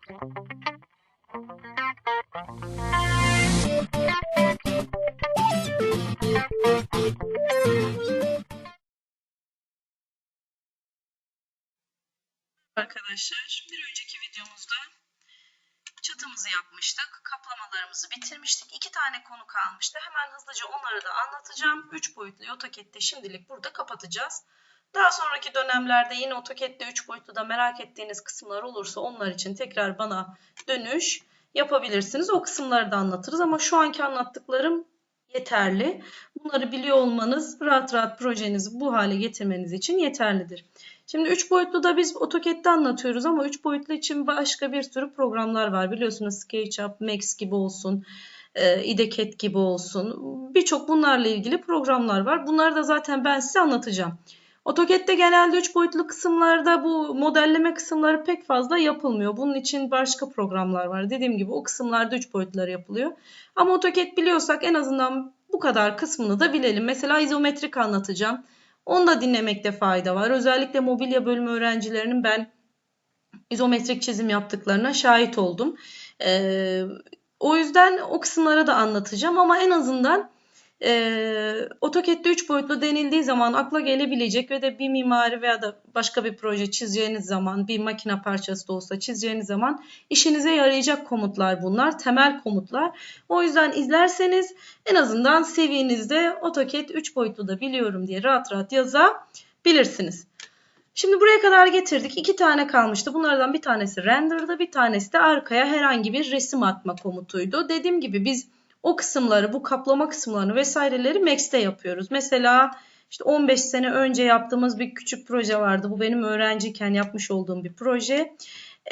Arkadaşlar bir önceki videomuzda çatımızı yapmıştık. Kaplamalarımızı bitirmiştik. İki tane konu kalmıştı. Hemen hızlıca onları da anlatacağım. Üç boyutlu AutoCAD'de şimdilik burada kapatacağız. Daha sonraki dönemlerde yine AutoCAD'de 3 boyutlu da merak ettiğiniz kısımlar olursa onlar için tekrar bana dönüş yapabilirsiniz. O kısımları da anlatırız ama şu anki anlattıklarım yeterli. Bunları biliyor olmanız rahat rahat projenizi bu hale getirmeniz için yeterlidir. Şimdi 3 boyutlu da biz AutoCAD'de anlatıyoruz ama 3 boyutlu için başka bir sürü programlar var. Biliyorsunuz SketchUp, Max gibi olsun, e, IDECAD gibi olsun. Birçok bunlarla ilgili programlar var. Bunları da zaten ben size anlatacağım. AutoCAD'de genelde 3 boyutlu kısımlarda bu modelleme kısımları pek fazla yapılmıyor. Bunun için başka programlar var. Dediğim gibi o kısımlarda 3 boyutları yapılıyor. Ama AutoCAD biliyorsak en azından bu kadar kısmını da bilelim. Mesela izometrik anlatacağım. Onu da dinlemekte fayda var. Özellikle mobilya bölümü öğrencilerinin ben izometrik çizim yaptıklarına şahit oldum. Ee, o yüzden o kısımları da anlatacağım ama en azından e, AutoCAD'de 3 boyutlu denildiği zaman akla gelebilecek ve de bir mimari veya da başka bir proje çizeceğiniz zaman bir makine parçası da olsa çizeceğiniz zaman işinize yarayacak komutlar bunlar. Temel komutlar. O yüzden izlerseniz en azından seviyenizde AutoCAD 3 boyutlu da biliyorum diye rahat rahat yazabilirsiniz. Şimdi buraya kadar getirdik. İki tane kalmıştı. Bunlardan bir tanesi render'da bir tanesi de arkaya herhangi bir resim atma komutuydu. Dediğim gibi biz o kısımları, bu kaplama kısımlarını vesaireleri Max'te yapıyoruz. Mesela işte 15 sene önce yaptığımız bir küçük proje vardı. Bu benim öğrenciyken yapmış olduğum bir proje.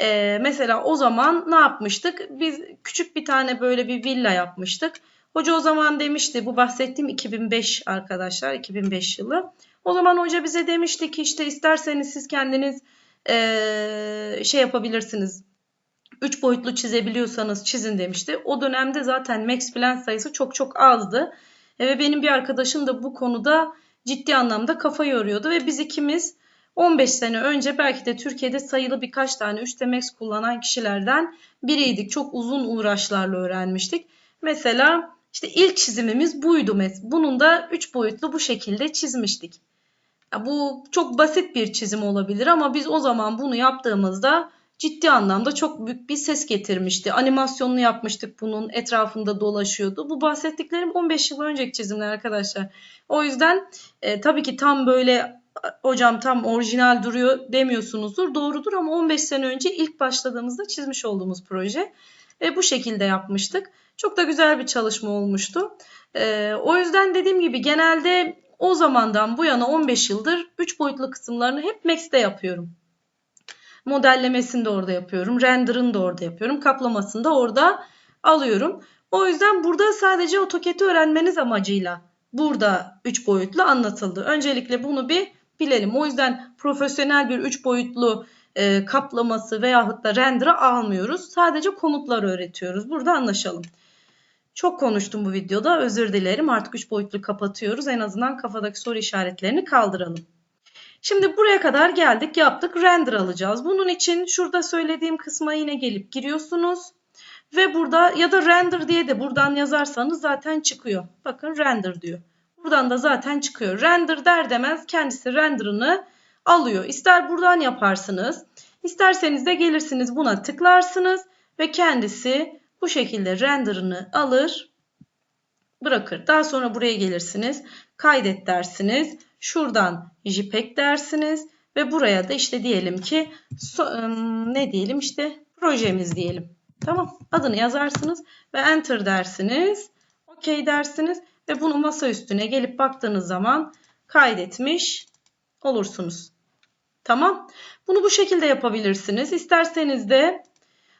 Ee, mesela o zaman ne yapmıştık? Biz küçük bir tane böyle bir villa yapmıştık. Hoca o zaman demişti, bu bahsettiğim 2005 arkadaşlar, 2005 yılı. O zaman hoca bize demişti ki işte isterseniz siz kendiniz ee, şey yapabilirsiniz, 3 boyutlu çizebiliyorsanız çizin demişti. O dönemde zaten max plan sayısı çok çok azdı. E, ve benim bir arkadaşım da bu konuda ciddi anlamda kafa yoruyordu ve biz ikimiz 15 sene önce belki de Türkiye'de sayılı birkaç tane 3D Max kullanan kişilerden biriydik. Çok uzun uğraşlarla öğrenmiştik. Mesela işte ilk çizimimiz buydu. Bunun da 3 boyutlu bu şekilde çizmiştik. Bu çok basit bir çizim olabilir ama biz o zaman bunu yaptığımızda ciddi anlamda çok büyük bir ses getirmişti. Animasyonunu yapmıştık bunun etrafında dolaşıyordu. Bu bahsettiklerim 15 yıl önceki çizimler arkadaşlar. O yüzden e, tabii ki tam böyle hocam tam orijinal duruyor demiyorsunuzdur. Doğrudur ama 15 sene önce ilk başladığımızda çizmiş olduğumuz proje. E, bu şekilde yapmıştık. Çok da güzel bir çalışma olmuştu. E, o yüzden dediğim gibi genelde o zamandan bu yana 15 yıldır 3 boyutlu kısımlarını hep Max'te yapıyorum. Modellemesini de orada yapıyorum. Render'ını da orada yapıyorum. Kaplamasını da orada alıyorum. O yüzden burada sadece AutoCAD'i öğrenmeniz amacıyla burada 3 boyutlu anlatıldı. Öncelikle bunu bir bilelim. O yüzden profesyonel bir 3 boyutlu e, kaplaması veyahut da render'ı almıyoruz. Sadece komutlar öğretiyoruz. Burada anlaşalım. Çok konuştum bu videoda. Özür dilerim. Artık 3 boyutlu kapatıyoruz. En azından kafadaki soru işaretlerini kaldıralım. Şimdi buraya kadar geldik yaptık render alacağız. Bunun için şurada söylediğim kısma yine gelip giriyorsunuz. Ve burada ya da render diye de buradan yazarsanız zaten çıkıyor. Bakın render diyor. Buradan da zaten çıkıyor. Render der demez kendisi render'ını alıyor. İster buradan yaparsınız. isterseniz de gelirsiniz buna tıklarsınız. Ve kendisi bu şekilde render'ını alır bırakır. Daha sonra buraya gelirsiniz. Kaydet dersiniz. Şuradan JPEG dersiniz ve buraya da işte diyelim ki ne diyelim işte projemiz diyelim. Tamam. Adını yazarsınız ve enter dersiniz. OK dersiniz ve bunu masa üstüne gelip baktığınız zaman kaydetmiş olursunuz. Tamam. Bunu bu şekilde yapabilirsiniz. İsterseniz de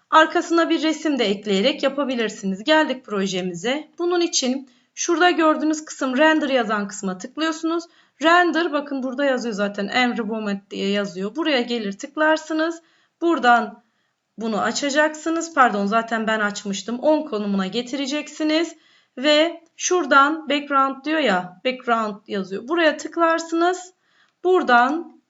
arkasına bir resim de ekleyerek yapabilirsiniz. Geldik projemize. Bunun için şurada gördüğünüz kısım render yazan kısma tıklıyorsunuz. Render bakın burada yazıyor zaten Emre Moment diye yazıyor. Buraya gelir tıklarsınız. Buradan bunu açacaksınız. Pardon zaten ben açmıştım. 10 konumuna getireceksiniz. Ve şuradan background diyor ya background yazıyor. Buraya tıklarsınız. Buradan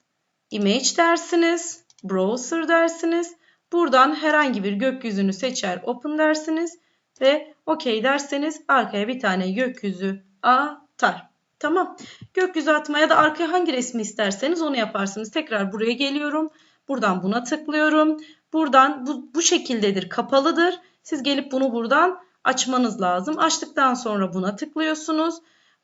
image dersiniz. Browser dersiniz. Buradan herhangi bir gökyüzünü seçer open dersiniz ve OK derseniz arkaya bir tane gökyüzü atar. Tamam. Gökyüzü atmaya da arkaya hangi resmi isterseniz onu yaparsınız. Tekrar buraya geliyorum. Buradan buna tıklıyorum. Buradan bu, bu şekildedir. Kapalıdır. Siz gelip bunu buradan açmanız lazım. Açtıktan sonra buna tıklıyorsunuz.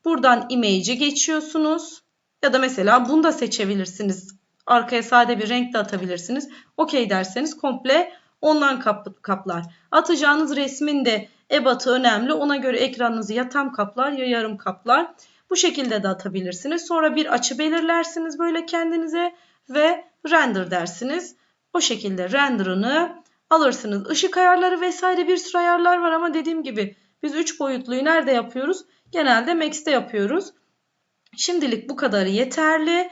Buradan image'i geçiyorsunuz. Ya da mesela bunu da seçebilirsiniz. Arkaya sade bir renk de atabilirsiniz. OK derseniz komple ondan kap kaplar. Atacağınız resmin de ebatı önemli. Ona göre ekranınızı ya tam kaplar ya yarım kaplar. Bu şekilde de atabilirsiniz. Sonra bir açı belirlersiniz böyle kendinize ve render dersiniz. O şekilde render'ını alırsınız. Işık ayarları vesaire bir sürü ayarlar var ama dediğim gibi biz 3 boyutluyu nerede yapıyoruz? Genelde Max'te yapıyoruz. Şimdilik bu kadarı yeterli.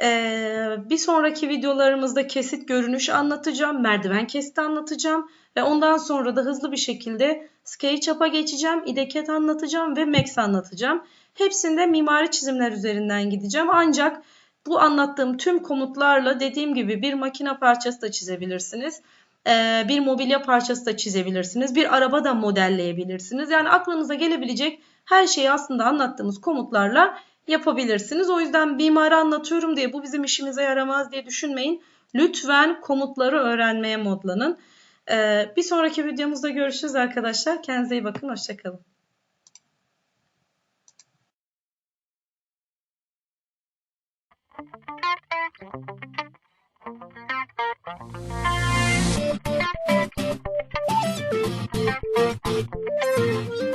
Ee, bir sonraki videolarımızda kesit görünüş anlatacağım. Merdiven kesiti anlatacağım. Ve ondan sonra da hızlı bir şekilde SketchUp'a geçeceğim. IDCAT anlatacağım ve Max anlatacağım. Hepsinde mimari çizimler üzerinden gideceğim. Ancak bu anlattığım tüm komutlarla dediğim gibi bir makine parçası da çizebilirsiniz. Ee, bir mobilya parçası da çizebilirsiniz. Bir araba da modelleyebilirsiniz. Yani aklınıza gelebilecek her şeyi aslında anlattığımız komutlarla yapabilirsiniz. O yüzden mimari anlatıyorum diye bu bizim işimize yaramaz diye düşünmeyin. Lütfen komutları öğrenmeye modlanın. Ee, bir sonraki videomuzda görüşürüz arkadaşlar. Kendinize iyi bakın. Hoşçakalın. Thank you.